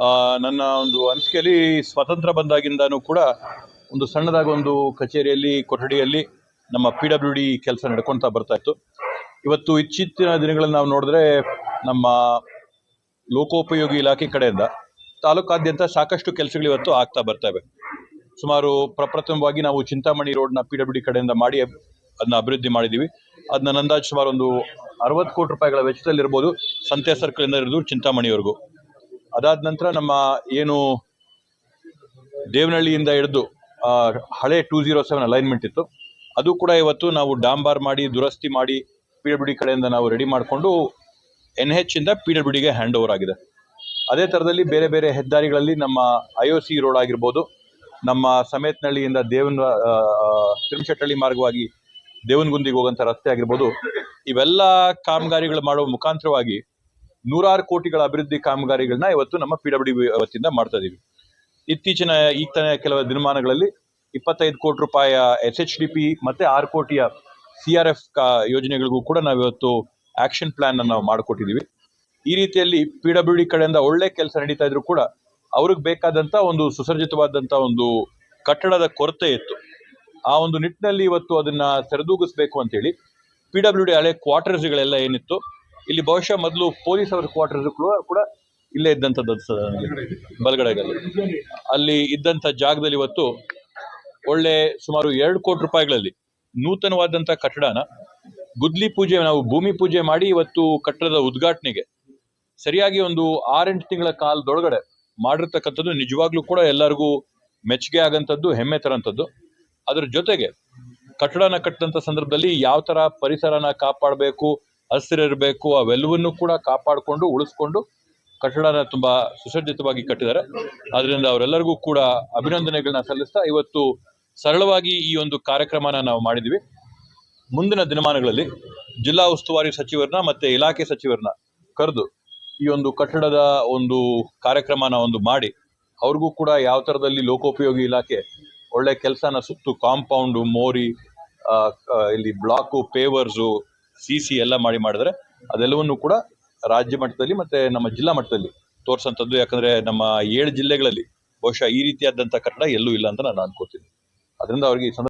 ಆ, ನನ್ನ ಒಂದು ಅನಿಸಿಕೆಯಲ್ಲಿ ಸ್ವತಂತ್ರ ಬಂದಾಗಿಂದನೂ ಕೂಡ ಒಂದು ಸಣ್ಣದಾಗಿ ಒಂದು ಕಚೇರಿಯಲ್ಲಿ ಕೊಠಡಿಯಲ್ಲಿ ನಮ್ಮ ಪಿ ಡಬ್ಲ್ಯೂ ಡಿ ಕೆಲಸ ನಡ್ಕೊತಾ ಬರ್ತಾ ಇತ್ತು. ಇವತ್ತು ಇತ್ತೀಚಿನ ದಿನಗಳಲ್ಲಿ ನಾವು ನೋಡಿದ್ರೆ ನಮ್ಮ ಲೋಕೋಪಯೋಗಿ ಇಲಾಖೆ ಕಡೆಯಿಂದ ತಾಲೂಕಾದ್ಯಂತ ಸಾಕಷ್ಟು ಕೆಲಸಗಳು ಇವತ್ತು ಆಗ್ತಾ ಬರ್ತವೆ ಸುಮಾರು ಪ್ರಪ್ರಥಮವಾಗಿ ನಾವು ಚಿಂತಾಮಣಿ ರೋಡ್ನ ಪಿ ಡಬ್ಲ್ಯೂ ಡಿ ಕಡೆಯಿಂದ ಮಾಡಿ ಅದನ್ನ ಅಭಿವೃದ್ಧಿ ಮಾಡಿದ್ದೀವಿ. ಅದನ್ನ ನಂದಾಜ್ ಸುಮಾರು ಒಂದು ಅರವತ್ತು ಕೋಟಿ ರೂಪಾಯಿಗಳ ವೆಚ್ಚದಲ್ಲಿರ್ಬೋದು ಸಂತೆ ಸರ್ಕಲಿಂದ ಹಿಡಿದು ಚಿಂತಾಮಣಿವರೆಗೂ. ಅದಾದ ನಂತರ ನಮ್ಮ ಏನು ದೇವನಹಳ್ಳಿಯಿಂದ ಹಿಡಿದು ಹಳೆ ಟೂ ಜೀರೋ ಸೆವೆನ್ ಅಲೈನ್ಮೆಂಟ್ ಇತ್ತು. ಅದು ಕೂಡ ಇವತ್ತು ನಾವು ಡಾಂಬಾರ್ ಮಾಡಿ ದುರಸ್ತಿ ಮಾಡಿ ಪಿ ಡಬ್ಲ್ಯೂ ಡಿ ಕಡೆಯಿಂದ ನಾವು ರೆಡಿ ಮಾಡಿಕೊಂಡು ಎನ್ ಹೆಚ್ ಇಂದ ಪಿ ಡಬ್ಲ್ಯೂ ಡಿಗೆ ಹ್ಯಾಂಡ್ ಓವರ್ ಆಗಿದೆ. ಅದೇ ಥರದಲ್ಲಿ ಬೇರೆ ಬೇರೆ ಹೆದ್ದಾರಿಗಳಲ್ಲಿ ನಮ್ಮ ಐ ಒ ಸಿ ರೋಡ್ ಆಗಿರ್ಬೋದು ನಮ್ಮ ಸಮೇತನಹಳ್ಳಿಯಿಂದ ದೇವನ ಆ, ಮಾರ್ಗವಾಗಿ ದೇವನಗುಂದಿಗೆ ಹೋಗುವಂಥ ರಸ್ತೆ ಆಗಿರ್ಬೋದು ಇವೆಲ್ಲ ಕಾಮಗಾರಿಗಳು ಮಾಡುವ ಮುಖಾಂತರವಾಗಿ ನೂರಾರು ಕೋಟಿಗಳ ಅಭಿವೃದ್ಧಿ ಕಾಮಗಾರಿಗಳನ್ನ ಇವತ್ತು ನಮ್ಮ ಪಿ ಡಬ್ಲ್ಯೂ ಡಿ ವತಿಯಿಂದ ಮಾಡ್ತಾ ಇದೀವಿ. ಇತ್ತೀಚಿನ ಈಗ ಕೆಲವು ದಿನಮಾನಗಳಲ್ಲಿ ಇಪ್ಪತ್ತೈದು ಕೋಟಿ ರೂಪಾಯಿಯ ಎಸ್ ಎಚ್ ಡಿ ಪಿ ಮತ್ತೆ ಆರು ಕೋಟಿಯ ಸಿ ಆರ್ ಎಫ್ ಯೋಜನೆಗಳಿಗೂ ಕೂಡ ನಾವು ಇವತ್ತು ಆಕ್ಷನ್ ಪ್ಲಾನ್ ನಾವು ಮಾಡಿಕೊಟ್ಟಿದ್ದೀವಿ ಈ ರೀತಿಯಲ್ಲಿ ಪಿ ಡಬ್ಲ್ಯೂ ಡಿ ಕಡೆಯಿಂದ ಒಳ್ಳೆ ಕೆಲಸ ನಡೀತಾ ಇದ್ರು ಕೂಡ ಅವ್ರಿಗೆ ಬೇಕಾದಂತ ಒಂದು ಸುಸರ್ಜಿತವಾದಂಥ ಒಂದು ಕಟ್ಟಡದ ಕೊರತೆ ಇತ್ತು. ಆ ಒಂದು ನಿಟ್ಟಿನಲ್ಲಿ ಇವತ್ತು ಅದನ್ನ ಸರಿದೂಗಿಸ್ಬೇಕು ಅಂತೇಳಿ ಪಿ ಡಬ್ಲ್ಯೂ ಡಿ ಹಳೆ ಕ್ವಾರ್ಟರ್ಸ್ಗಳೆಲ್ಲ ಏನಿತ್ತು ಇಲ್ಲಿ ಬಹುಶಃ ಮೊದಲು ಪೊಲೀಸ್ ಅವರ ಕ್ವಾರ್ಟರ್ ಕೂಡ ಇಲ್ಲೇ ಇದ್ದಂಥದ್ದು ಸರ್ ಬಲಗಡೆಗಲ್ಲಿ. ಅಲ್ಲಿ ಇದ್ದಂಥ ಜಾಗದಲ್ಲಿ ಇವತ್ತು ಒಳ್ಳೆ ಸುಮಾರು ಎರಡು ಕೋಟಿ ರೂಪಾಯಿಗಳಲ್ಲಿ ನೂತನವಾದಂಥ ಕಟ್ಟಡನ ಗುದ್ಲಿ ಪೂಜೆ ನಾವು ಭೂಮಿ ಪೂಜೆ ಮಾಡಿ ಇವತ್ತು ಕಟ್ಟಡದ ಉದ್ಘಾಟನೆಗೆ ಸರಿಯಾಗಿ ಒಂದು ಆರೆಂಟು ತಿಂಗಳ ಕಾಲದೊಳಗಡೆ ಮಾಡಿರ್ತಕ್ಕಂಥದ್ದು ನಿಜವಾಗ್ಲೂ ಕೂಡ ಎಲ್ಲರಿಗೂ ಮೆಚ್ಚುಗೆ ಆಗಂಥದ್ದು, ಹೆಮ್ಮೆ ತರಂಥದ್ದು ಅದರ ಜೊತೆಗೆ ಕಟ್ಟಡನ ಕಟ್ಟಿದಂಥ ಸಂದರ್ಭದಲ್ಲಿ ಯಾವ ತರ ಪರಿಸರನ ಕಾಪಾಡಬೇಕು ಹಸಿರಿರಬೇಕು ಅವೆಲ್ಲವನ್ನೂ ಕೂಡ ಕಾಪಾಡಿಕೊಂಡು, ಉಳಿಸ್ಕೊಂಡು ಕಟ್ಟಡನ ತುಂಬಾ ಸುಸಜ್ಜಿತವಾಗಿ ಕಟ್ಟಿದ್ದಾರೆ. ಅದರಿಂದ ಅವರೆಲ್ಲರಿಗೂ ಕೂಡ ಅಭಿನಂದನೆಗಳನ್ನ ಸಲ್ಲಿಸ್ತಾ ಇವತ್ತು ಸರಳವಾಗಿ ಈ ಒಂದು ಕಾರ್ಯಕ್ರಮನ ನಾವು ಮಾಡಿದ್ವಿ ಮುಂದಿನ ದಿನಮಾನಗಳಲ್ಲಿ ಜಿಲ್ಲಾ ಉಸ್ತುವಾರಿ ಸಚಿವರನ್ನ ಮತ್ತೆ ಇಲಾಖೆ ಸಚಿವರನ್ನ ಕರೆದು ಈ ಒಂದು ಕಟ್ಟಡದ ಒಂದು ಕಾರ್ಯಕ್ರಮನ ಒಂದು ಮಾಡಿ, ಅವ್ರಿಗೂ ಕೂಡ ಯಾವ ಥರದಲ್ಲಿ ಲೋಕೋಪಯೋಗಿ ಇಲಾಖೆ ಒಳ್ಳೆ ಕೆಲಸನ ಸುತ್ತು, ಕಾಂಪೌಂಡು, ಮೋರಿ ಇಲ್ಲಿ ಬ್ಲಾಕು, ಪೇವರ್ಸು ಸಿ ಸಿ ಎಲ್ಲ ಮಾಡಿ ಮಾಡಿದ್ರೆ ಅದೆಲ್ಲವನ್ನು ಕೂಡ ರಾಜ್ಯ ಮಟ್ಟದಲ್ಲಿ ಮತ್ತೆ ನಮ್ಮ ಜಿಲ್ಲಾ ಮಟ್ಟದಲ್ಲಿ ತೋರ್ಸಂಥದ್ದು. ಯಾಕಂದ್ರೆ ನಮ್ಮ ಏಳು ಜಿಲ್ಲೆಗಳಲ್ಲಿ ಬಹುಶಃ ಈ ರೀತಿಯಾದಂಥ ಕಟ್ಟಡ ಎಲ್ಲೂ ಇಲ್ಲ ಅಂತ ನಾನು ಅನ್ಕೋತೀನಿ. ಅದರಿಂದ ಅವ್ರಿಗೆ ಈ